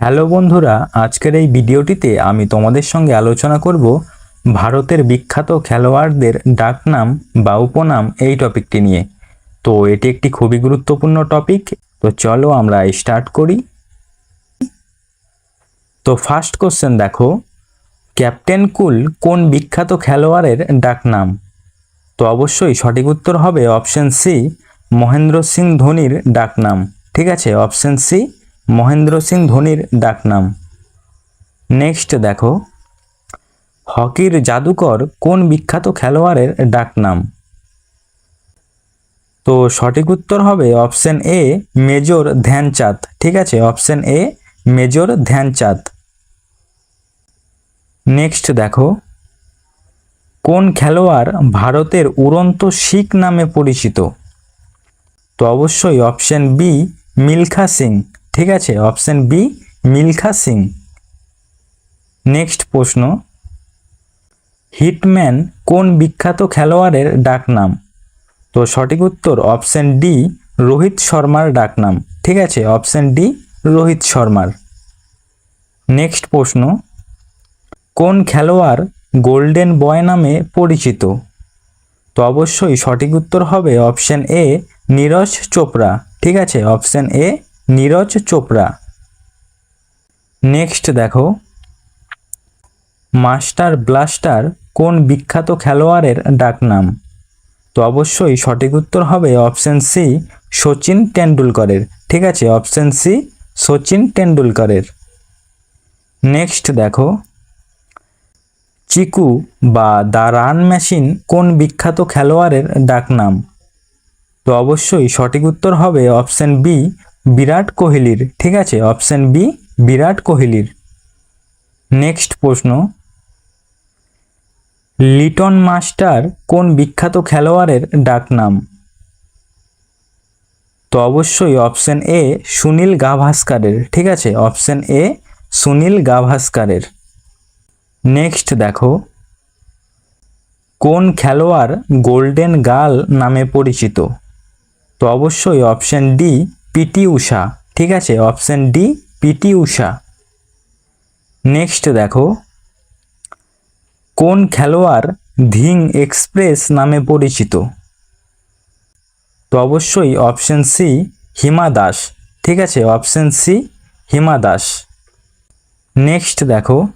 Hello বন্ধুরা, আজকের এই ভিডিওটিতে আমি তোমাদের সঙ্গে আলোচনা করব ভারতের বিখ্যাত খেলোয়াড়দের ডাকনাম বা উপনাম এই টপিকটি নিয়ে। তো এটি একটি খুবই গুরুত্বপূর্ণ টপিক, তো চলো আমরা স্টার্ট করি। তো ফার্স্ট কোশ্চেন দেখো, ক্যাপ্টেন কুল কোন বিখ্যাত খেলোয়াড়ের ডাকনাম? তো অবশ্যই সঠিক উত্তর হবে অপশন সি, মহেন্দ্র সিং ধোনির ডাকনাম। ঠিক আছে, অপশন সি মহেন্দ্র সিং ধোনির ডাকনাম। নেক্সট দেখো। হকির জাদুকর কোন বিখ্যাত খেলোয়াড়ের ডাকনাম? তো সঠিক উত্তর হবে অপশন এ মেজর ধ্যানচাঁদ, ঠিক আছে? Option A major Dhyanchand. Next দেখো। কোন খেলোয়াড় ভারতের উড়ন্ত শিখ নামে পরিচিত? তো অবশ্যই অপশন বি মিলখা সিং। ঠিক আছে option B Milkha Singh. Next প্রশ্ন, হিটম্যান কোন বিখ্যাত খেলোয়াড়ের ডাকনাম? তো সঠিক উত্তর অপশন ডি রোহিত শর্মার ডাকনাম। ঠিক আছে অপশন ডি রোহিত শর্মার। নেক্সট প্রশ্ন, কোন খেলোয়াড় গোল্ডেন বয় নামে পরিচিত? তো অবশ্যই সঠিক উত্তর হবে অপশন এ নীরজ চোপড়া। ঠিক আছে option A Neeraj Chopra. Next দেখো। মাস্টার ব্লাস্টার কোন বিখ্যাত খেলোয়াড়ের ডাকনাম? তো অবশ্যই সঠিক উত্তর হবে অপশন সি সচিন টেন্ডুলকরের ঠিক আছে, অপশন সি সচিন টেন্ডুলকরের নেক্সট দেখো। চিকু বা দ্য রান মেশিন কোন বিখ্যাত খেলোয়াড়ের ডাকনাম? তো অবশ্যই সঠিক উত্তর হবে অপশন বি বিরাট কোহলির, ঠিক আছে? অপশন বি বিরাট কোহলির। নেক্সট প্রশ্ন। লিটন মাস্টার কোন বিখ্যাত খেলোয়াড়ের ডাকনাম? তো অবশ্যই অপশন এ সুনীল গাভাস্কারের, ঠিক আছে? অপশন এ সুনীল গাভাস্কারের। নেক্সট দেখো। কোন খেলোয়াড় গোল্ডেন গার্ল নামে পরিচিত? তো অবশ্যই অপশন ডি পিটি উষা, ঠিক আছে? Option D PT Usha. Next দেখো। কোন খেলোয়াড় ধিং এক্সপ্রেস নামে পরিচিত? তো অবশ্যই অপশন সি হিমা দাস। ঠিক আছে? Option C Hima Das. Next দেখো।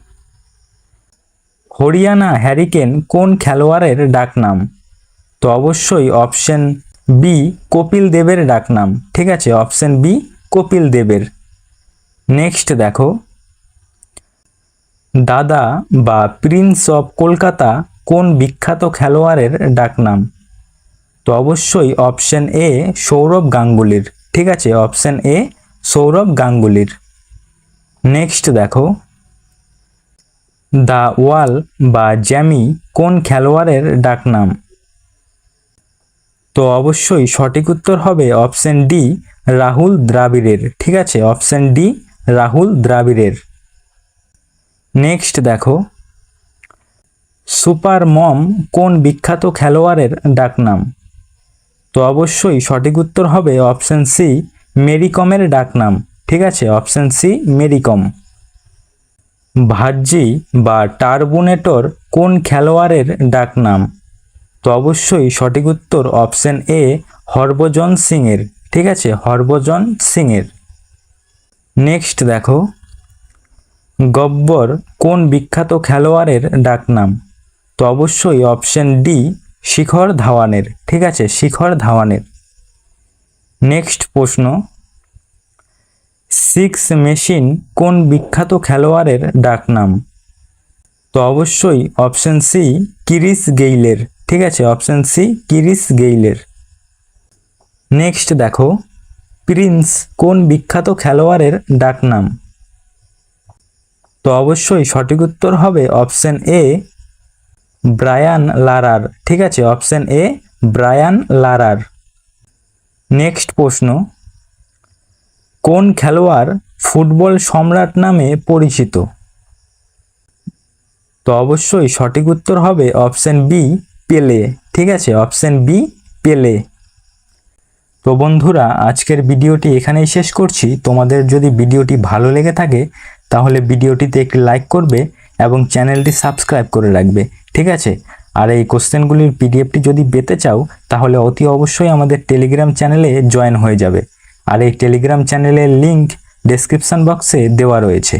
হরিয়ানা হ্যারিকেন কোন খেলোয়াড়ের ডাকনাম? তো অবশ্যই অপশন বি কপিল দেবের ডাকনাম। ঠিক আছে অপশন বি কপিল দেবের। নেক্সট দেখো। দাদা বা প্রিন্স অফ কলকাতা কোন বিখ্যাত খেলোয়াড়ের ডাকনাম? তো অবশ্যই অপশন এ সৌরভ গাঙ্গুলির। ঠিক আছে অপশন এ সৌরভ গাঙ্গুলির। নেক্সট দেখো। দ্য ওয়াল বা জ্যামি কোন খেলোয়াড়ের ডাকনাম? তো অবশ্যই সঠিক উত্তর হবে অপশন ডি রাহুল দ্রাবিড়ের। ঠিক আছে অপশন ডি রাহুল দ্রাবিড়ের। নেক্সট দেখো, সুপার মম কোন বিখ্যাত খেলোয়াড়ের ডাকনাম? তো অবশ্যই সঠিক উত্তর হবে অপশন সি মেরিকমের ডাকনাম। ঠিক আছে অপশন সি মেরিকম। ভাজ্জি বা টার্বুনেটর কোন খেলোয়াড়ের ডাকনাম? তো অবশ্যই সঠিক উত্তর অপশন এ হরভজন সিংয়ের। ঠিক আছে, হরভজন সিংয়ের। নেক্সট দেখো, গব্বর কোন বিখ্যাত খেলোয়াড়ের ডাকনাম? তো অবশ্যই অপশন ডি শিখর ধাওয়ানের। ঠিক আছে, শিখর ধাওয়ানের। নেক্সট প্রশ্ন, সিক্স মেশিন কোন বিখ্যাত খেলোয়াড়ের ডাকনাম? তো অবশ্যই অপশন সি কিরিস গেইলের। ঠিক আছে অপশন সি কিরিস গেইলের নেক্সট দেখো প্রিন্স কোন বিখ্যাত খেলোয়াড়ের ডাকনাম? তো অবশ্যই সঠিক উত্তর হবে অপশন এ ব্রায়ান লারার ঠিক আছে অপশন এ ব্রায়ান লারার নেক্সট প্রশ্ন, কোন খেলোয়াড় ফুটবল সম্রাট নামে পরিচিত? তো অবশ্যই সঠিক উত্তর হবে অপশন বি পেলে, ঠিক আছে? অপশন বি পেলে। তো বন্ধুরা, আজকের ভিডিওটি এখানেই শেষ করছি। তোমাদের যদি ভিডিওটি ভালো লেগে থাকে, তাহলে ভিডিওটিতে একটি লাইক করবে এবং চ্যানেলটি সাবস্ক্রাইব করে রাখবে, ঠিক আছে? আর এই কোশ্চেনগুলির পিডিএফটি যদি পেতে চাও, তাহলে অতি অবশ্যই আমাদের টেলিগ্রাম চ্যানেলে জয়েন হয়ে যাবে। আর এই টেলিগ্রাম চ্যানেলের লিঙ্ক ডেসক্রিপশন বক্সে দেওয়া রয়েছে।